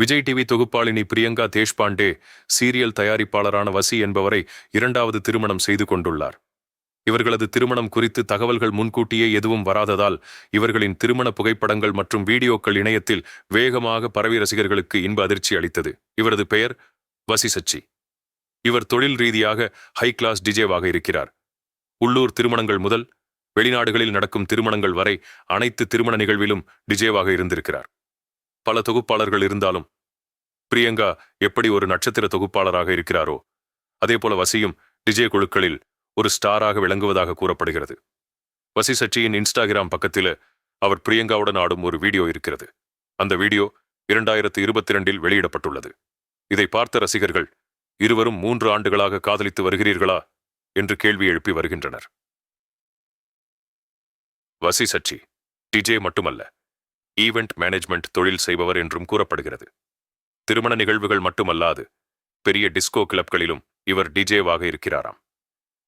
Vijay TV தொகுப்பாளினி Priyanka Deshpande serial தயாரிப்பாளரான வசி என்பவரை இரண்டாவது திருமணம் செய்து கொண்டுள்ளார். இவர்களது திருமணம் குறித்து தகவல்கள் முன்கூட்டியே எதுவும் வராததால் இவர்களின் திருமண புகைப்படங்கள் மற்றும் வீடியோக்கள் இணையத்தில் வேகமாக பரவி ரசிகர்களுக்கு இன்ப அதிர்ச்சி அளித்தது. இவரது பெயர் வசி சச்சி. இவர் தொழில் ரீதியாக ஹை கிளாஸ் டிஜேவாக இருக்கிறார். உள்ளூர் திருமணங்கள் முதல் வெளிநாடுகளில் நடக்கும் திருமணங்கள் வரை அனைத்து திருமண நிகழ்விலும் டிஜேவாக இருந்திருக்கிறார். பல தொகுப்பாளர்கள் இருந்தாலும் பிரியங்கா எப்படி ஒரு நட்சத்திர தொகுப்பாளராக இருக்கிறாரோ அதேபோல வசியும் டிஜே குழுக்களில் ஒரு ஸ்டாராக விளங்குவதாக கூறப்படுகிறது. வசி சச்சியின் இன்ஸ்டாகிராம் பக்கத்தில் அவர் பிரியங்காவுடன் ஆடும் ஒரு வீடியோ இருக்கிறது. அந்த வீடியோ இரண்டாயிரத்து இருபத்தி இரண்டில் வெளியிடப்பட்டுள்ளது. இதை பார்த்த ரசிகர்கள் இருவரும் மூன்று ஆண்டுகளாக காதலித்து வருகிறீர்களா? என்று கேள்வி எழுப்பி வருகின்றனர். வசி சச்சி டிஜே மட்டுமல்ல ஈவெண்ட் மேனேஜ்மெண்ட் தொழில் செய்பவர் என்றும் கூறப்படுகிறது. திருமண நிகழ்வுகள் மட்டுமல்லாது பெரிய டிஸ்கோ கிளப்களிலும் இவர் டிஜேவாக இருக்கிறாராம்.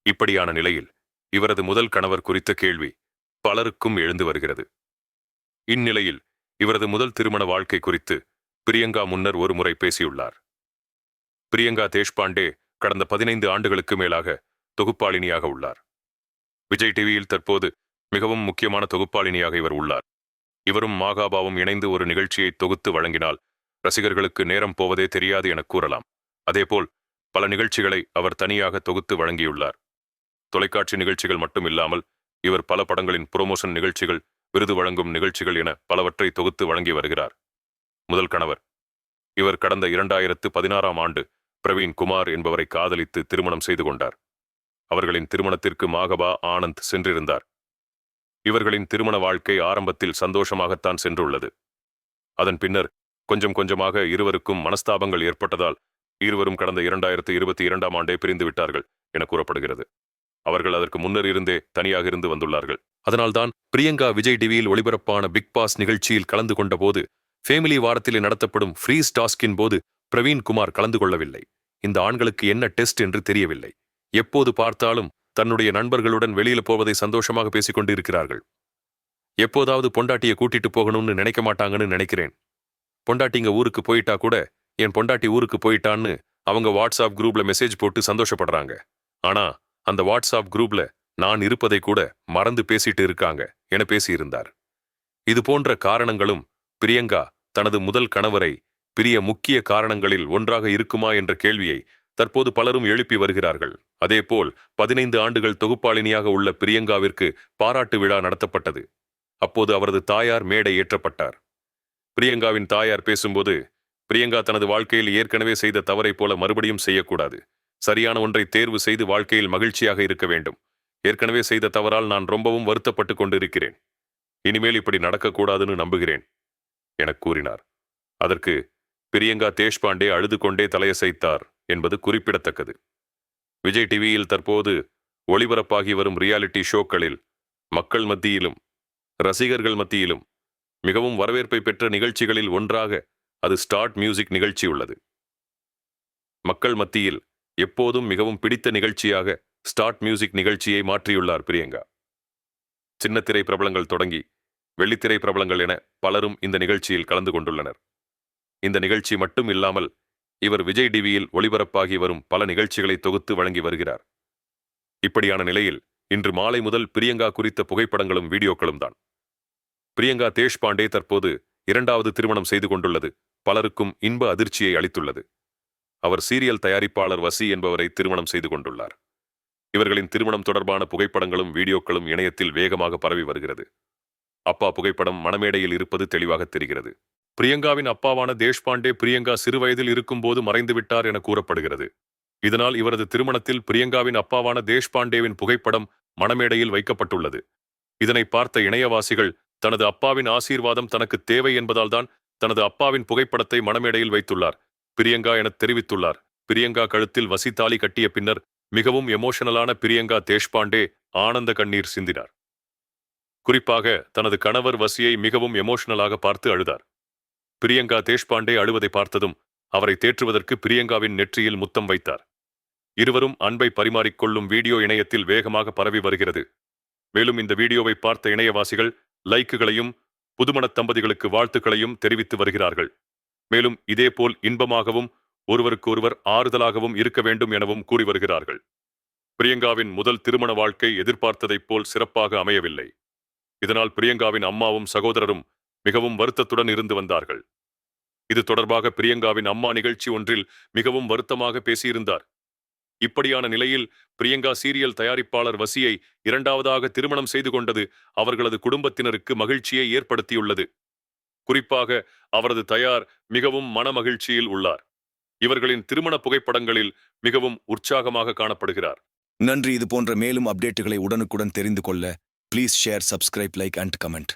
இப்படியான நிலையில் இவரது முதல் கணவர் குறித்த கேள்வி பலருக்கும் எழுந்து வருகிறது. இந்நிலையில் இவரது முதல் திருமண வாழ்க்கை குறித்து பிரியங்கா முன்னர் ஒரு முறை பேசியுள்ளார். பிரியங்கா தேஷ்பாண்டே கடந்த பதினைந்து ஆண்டுகளுக்கு மேலாக தொகுப்பாளினியாக உள்ளார். விஜய் டிவியில் தற்போது மிகவும் முக்கியமான தொகுப்பாளினியாக இவர் உள்ளார். இவரும் மாகாபாவும் இணைந்து ஒரு நிகழ்ச்சியை தொகுத்து வழங்கினால் ரசிகர்களுக்கு நேரம் போவதே தெரியாது என கூறலாம். அதேபோல் பல நிகழ்ச்சிகளை அவர் தனியாக தொகுத்து வழங்கியுள்ளார். தொலைக்காட்சி நிகழ்ச்சிகள் மட்டும் இல்லாமல் இவர் பல படங்களின் புரோமோஷன் நிகழ்ச்சிகள் விருது வழங்கும் நிகழ்ச்சிகள் என பலவற்றை தொகுத்து வழங்கி வருகிறார். முதல் கணவர். இவர் கடந்த இரண்டாயிரத்து பதினாறாம் ஆண்டு பிரவீன் குமார் என்பவரை காதலித்து திருமணம் செய்து கொண்டார். அவர்களின் திருமணத்திற்கு மாகபா ஆனந்த் சென்றிருந்தார். இவர்களின் திருமண வாழ்க்கை ஆரம்பத்தில் சந்தோஷமாகத்தான் சென்றுள்ளது. அதன் பின்னர் கொஞ்சம் கொஞ்சமாக இருவருக்கும் மனஸ்தாபங்கள் ஏற்பட்டதால் இருவரும் கடந்த இரண்டாயிரத்து இருபத்தி இரண்டாம் ஆண்டே பிரிந்து விட்டார்கள் என கூறப்படுகிறது. அவர்கள் அதற்கு முன்னர் இருந்தே தனியாக இருந்து வந்துள்ளார்கள். அதனால்தான் பிரியங்கா விஜய் டிவியில் ஒளிபரப்பான பிக் பாஸ் நிகழ்ச்சியில் கலந்து கொண்டபோது ஃபேமிலி வாரத்தில் நடத்தப்படும் ஃப்ரீஸ் டாஸ்கின் போது பிரவீன் குமார் கலந்து கொள்ளவில்லை. இந்த ஆண்களுக்கு என்ன டெஸ்ட் என்று தெரியவில்லை. எப்போது பார்த்தாலும் தன்னுடைய நண்பர்களுடன் வெளியில போவதை சந்தோஷமாக பேசிக் கொண்டிருக்கிறார்கள். எப்போதாவது பொண்டாட்டியை கூட்டிட்டு போகணும்னு நினைக்க மாட்டாங்கன்னு நினைக்கிறேன். பொண்டாட்டிங்க ஊருக்கு போயிட்டா கூட என் பொண்டாட்டி ஊருக்கு போயிட்டான்னு அவங்க வாட்ஸ்அப் குரூப்ல மெசேஜ் போட்டு சந்தோஷப்படுறாங்க. ஆனா அந்த வாட்ஸ்அப் குரூப்ல நான் இருப்பதை கூட மறந்து பேசிட்டு இருக்காங்க என பேசியிருந்தார். இது போன்ற காரணங்களும் பிரியங்கா தனது முதல் கணவரை பிரிய முக்கிய காரணங்களில் ஒன்றாக இருக்குமா என்ற கேள்வியை தற்போது பலரும் எழுப்பி வருகிறார்கள். அதேபோல் பதினைந்து ஆண்டுகள் தொகுப்பாளினியாக உள்ள பிரியங்காவிற்கு பாராட்டு விழா நடத்தப்பட்டது. அப்போது அவரது தாயார் மேடை ஏற்றப்பட்டார். பிரியங்காவின் தாயார் பேசும்போது பிரியங்கா தனது வாழ்க்கையில் ஏற்கனவே செய்த தவறை போல மறுபடியும் செய்யக்கூடாது. சரியான ஒன்றை தேர்வு செய்து வாழ்க்கையில் மகிழ்ச்சியாக இருக்க வேண்டும். ஏற்கனவே செய்த தவறால் நான் ரொம்பவும் வருத்தப்பட்டு கொண்டிருக்கிறேன். இனிமேல் இப்படி நடக்கக்கூடாதுன்னு நம்புகிறேன். எனக் கூறினார். அதற்கு பிரியங்கா தேஷ்பாண்டே அழுது கொண்டே தலையசைத்தார். என்பது குறிப்பிடத்தக்கது. விஜய் டிவியில் தற்போது ஒளிபரப்பாகி வரும் ரியாலிட்டி ஷோக்களில் மக்கள் மத்தியிலும் ரசிகர்கள் மத்தியிலும் மிகவும் வரவேற்பை பெற்ற நிகழ்ச்சிகளில் ஒன்றாக அது ஸ்டார்ட் மியூசிக் நிகழ்ச்சி உள்ளது. மக்கள் மத்தியில் எப்போதும் மிகவும் பிடித்த நிகழ்ச்சியாக ஸ்டார்ட் மியூசிக் நிகழ்ச்சியை மாற்றியுள்ளார் பிரியங்கா. சின்னத்திரை பிரபலங்கள் தொடங்கி வெள்ளித்திரை பிரபலங்கள் என பலரும் இந்த நிகழ்ச்சியில் கலந்து கொண்டுள்ளனர். இந்த நிகழ்ச்சி மட்டும் இல்லாமல் இவர் விஜய் டிவியில் ஒளிபரப்பாகி வரும் பல நிகழ்ச்சிகளை தொகுத்து வழங்கி வருகிறார். இப்படியான நிலையில் இன்று மாலை முதல் பிரியங்கா குறித்த புகைப்படங்களும் வீடியோக்களும் தான். பிரியங்கா தேஷ்பாண்டே தற்போது இரண்டாவது திருமணம் செய்து கொண்டுள்ளது. பலருக்கும் இன்ப அதிர்ச்சியை அளித்துள்ளது. அவர் சீரியல் தயாரிப்பாளர் வசி என்பவரை திருமணம் செய்து கொண்டுள்ளார். இவர்களின் திருமணம் தொடர்பான புகைப்படங்களும் வீடியோக்களும் இணையத்தில் வேகமாக பரவி வருகிறது. அப்பா புகைப்படம் மணமேடையில் இருப்பது தெளிவாக தெரிகிறது. பிரியங்காவின் அப்பாவான தேஷ்பாண்டே பிரியங்கா சிறுவயதில் இருக்கும்போது மறைந்துவிட்டார் என கூறப்படுகிறது. இதனால் இவரது திருமணத்தில் பிரியங்காவின் அப்பாவான தேஷ்பாண்டேவின் புகைப்படம் மணமேடையில் வைக்கப்பட்டுள்ளது. இதனை பார்த்த இணையவாசிகள் தனது அப்பாவின் ஆசீர்வாதம் தனக்கு தேவை என்பதால்தான் தனது அப்பாவின் புகைப்படத்தை மணமேடையில் வைத்துள்ளார். பிரியங்கா என தெரிவித்துள்ளார். பிரியங்கா கழுத்தில் வசித்தாலி கட்டிய பின்னர் மிகவும் எமோஷனலான பிரியங்கா தேஷ்பாண்டே ஆனந்த கண்ணீர் சிந்தினார். குறிப்பாக தனது கணவர் வசியை மிகவும் எமோஷனலாக பார்த்து அழுதார். பிரியங்கா தேஷ்பாண்டே அழுவதை பார்த்ததும் அவரை தேற்றுவதற்கு பிரியங்காவின் நெற்றியில் முத்தம் வைத்தார். இருவரும் அன்பை பரிமாறிக்கொள்ளும் வீடியோ இணையத்தில் வேகமாக பரவி வருகிறது. மேலும் இந்த வீடியோவை பார்த்த இணையவாசிகள் லைக்குகளையும் புதுமணத் தம்பதிகளுக்கு வாழ்த்துக்களையும் தெரிவித்து வருகிறார்கள். மேலும் இதேபோல் இன்பமாகவும் ஒருவருக்கொருவர் ஆறுதலாகவும் இருக்க வேண்டும் எனவும் கூறி வருகிறார்கள். பிரியங்காவின் முதல் திருமண வாழ்க்கை எதிர்பார்த்ததைப் போல் சிறப்பாக அமையவில்லை. இதனால் பிரியங்காவின் அம்மாவும் சகோதரரும் மிகவும் வருத்தத்துடன் இருந்து வந்தார்கள். இது தொடர்பாக பிரியங்காவின் அம்மா நிகழ்ச்சி ஒன்றில் மிகவும் வருத்தமாக பேசியிருந்தார். இப்படியான நிலையில் பிரியங்கா சீரியல் தயாரிப்பாளர் வசியை இரண்டாவதாக திருமணம் செய்து கொண்டது அவர்களது குடும்பத்தினருக்கு மகிழ்ச்சியை ஏற்படுத்தியுள்ளது. குறிப்பாக அவரது தயார் மிகவும் மனமகிழ்ச்சியில் உள்ளார். இவர்களின் திருமண புகைப்படங்களில் மிகவும் உற்சாகமாக காணப்படுகிறார். நன்றி. இது போன்ற மேலும் அப்டேட்டுகளை உடனுக்குடன் தெரிந்து கொள்ள please share subscribe like and comment